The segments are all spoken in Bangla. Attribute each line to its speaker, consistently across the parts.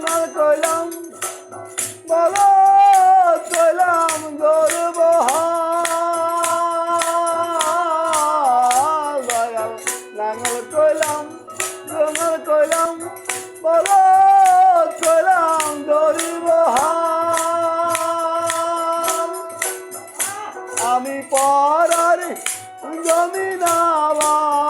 Speaker 1: জমাল কইলাম, বলো, কইলাম গর্ব নাঙল কইলাম জমাল কইলাম, বলো, কইলাম গরিব আমি পরার জমিন আবাদ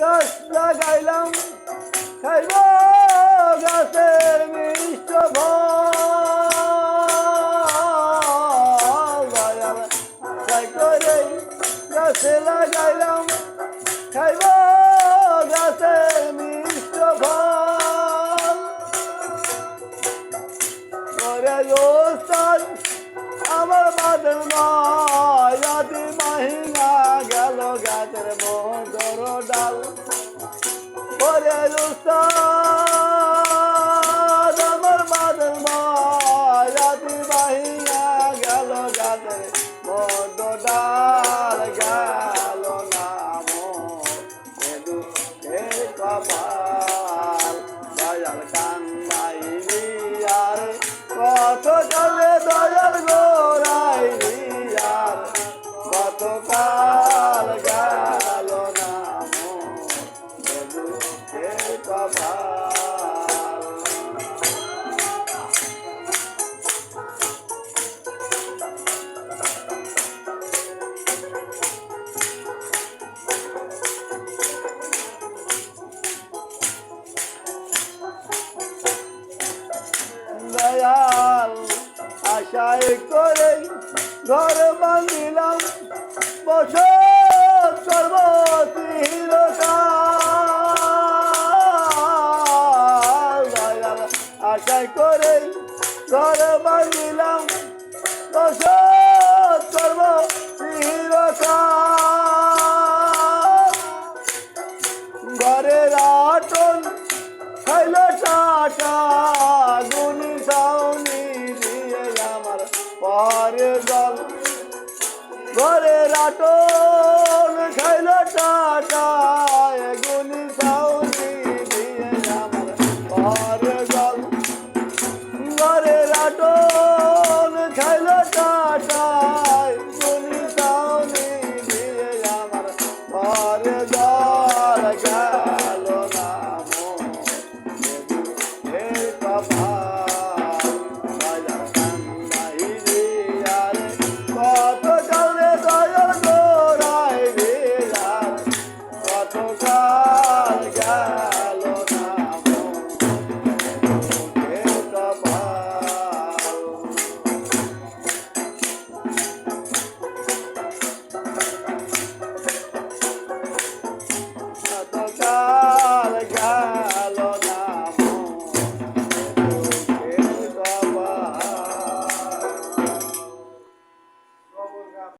Speaker 1: গাছ লাগাইলাম, খাইব গাছের মিষ্ট আশায় করে গাছে লাগাইলাম, খাইব গাছের মিষ্ট করে আমার বাদল মায়াতি মাহিনা। গাছের মোদর ডাল। করে আমার বাদল মায়াতি মাহিনা গেল গাছের মোদর ডাল। গেল নাম কপাল। দয়াল কান্দাই আর কত চলে দয়াল গোরাই দয়াল আশায় করে ঘর বান্ধিলাম বছর সর্বতীর দয়াল আশায় করে ঘর বান্ধিলাম বছর সর্বতীর ঘরের আটন খাইল টাটা ঘরের আটো।